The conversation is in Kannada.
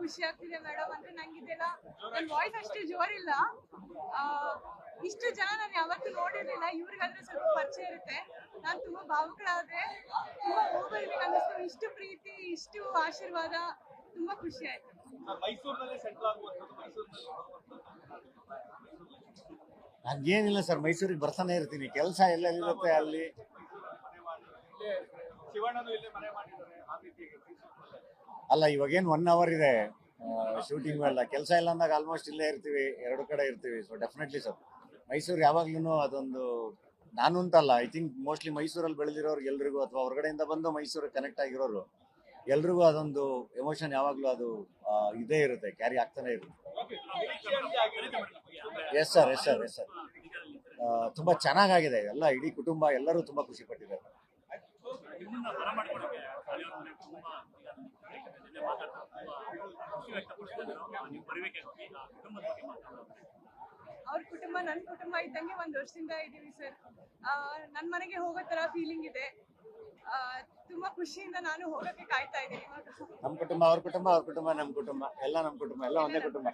ಖುಷಿ ಆಗ್ತಿದೆ ಮೇಡಮ್ ಅಂದ್ರೆ ನಂಗಿದೆಲ್ಲ. ನನ್ ವಾಯ್ಸ್ ಅಷ್ಟು ಜೋರಿಲ್ಲ. ಇಷ್ಟು ಜನ ನಾನು ಯಾವತ್ತೂ ನೋಡಿರ್ಲಿಲ್ಲ. ಇವ್ರಿಗಾದ್ರೆ ಸ್ವಲ್ಪ ಪರಿಚಯ ಇರುತ್ತೆ. ನಾನು ತುಂಬಾ ಭಾವುಕಳಾದ್ರೆ ತುಂಬಾ ಹೋಗಿ ಅನ್ನಿಸ್ತು ಇಷ್ಟು ಪ್ರೀತಿ ಇಷ್ಟು ಆಶೀರ್ವಾದ ತುಂಬಾ ಖುಷಿ ಆಯ್ತು. ಹಂಗೇನಿಲ್ಲ ಸರ್ ಮೈಸೂರಿಗೆ ಬರ್ತಾನೆ ಇರ್ತೀನಿ. ಕೆಲಸ ಎಲ್ಲೆಲ್ಲಿರುತ್ತೆ ಅಲ್ಲಿ? ಅಲ್ಲ, ಇವಾಗೇನು ಒನ್ ಅವರ್ ಇದೆ. ಶೂಟಿಂಗ್ ಎಲ್ಲ. ಕೆಲಸ ಇಲ್ಲ ಅಂದಾಗ ಆಲ್ಮೋಸ್ಟ್ ಇಲ್ಲೇ ಇರ್ತೀವಿ, ಎರಡು ಕಡೆ ಇರ್ತೀವಿ. ಸೊ ಡೆಫಿನೆಟ್ಲಿ ಸರ್ ಮೈಸೂರು ಯಾವಾಗ್ಲೂ ಅದೊಂದು ನಾನು ಅಂತಲ್ಲ ಐ ಥಿಂಕ್ ಮೋಸ್ಟ್ಲಿ ಮೈಸೂರಲ್ಲಿ ಬೆಳೆದಿರೋರು ಎಲ್ರಿಗೂ ಅಥವಾ ಹೊರಗಡೆಯಿಂದ ಬಂದು ಮೈಸೂರಿಗೆ ಕನೆಕ್ಟ್ ಆಗಿರೋರು ಎಲ್ರಿಗೂ ಅದೊಂದು ಎಮೋಷನ್ ಯಾವಾಗಲೂ ಅದು ಇದೇ ಇರುತ್ತೆ ಕ್ಯಾರಿ ಆಗ್ತಾನೆ ಇರುತ್ತೆ. Yes sir yes sir yes sir ತುಂಬಾ ಚೆನ್ನಾಗಾಗಿದೆ. ಎಲ್ಲ ಇಡೀ ಕುಟುಂಬ ಎಲ್ಲರೂ ತುಂಬಾ ಖುಷಿ ಪಟ್ಟಿದ್ದಾರೆ. ಖುಷಿ ವ್ಯಕ್ತಪಡಿಸಿದ್ದಾರೆ ನೀವು ಕುಟುಂಬದ ಬಗ್ಗೆ ಅವ್ರ ಕುಟುಂಬ ನನ್ನ ಕುಟುಂಬ ಇದ್ದಂಗೆ ಒಂದ್ ವರ್ಷದಿಂದ ಇದ್ದೀವಿ ಸರ್. ನನ್ನ ಮನೆಗೆ ಹೋಗೋ ತರ ಫೀಲಿಂಗ್ ಇದೆ. ತುಂಬಾ ಖುಷಿಯಿಂದ ನಾನು ಹೋಗಕ್ಕೆ ಕಾಯ್ತಾ ಇದ್ದೀನಿ. ನಮ್ಮ ಕುಟುಂಬ, ಅವ್ರ ಕುಟುಂಬ ಅವ್ರ ಕುಟುಂಬ ನಮ್ಮ ಕುಟುಂಬ. ಎಲ್ಲ ನಮ್ಮ ಕುಟುಂಬ, ಎಲ್ಲ ಒಂದೇ ಕುಟುಂಬ.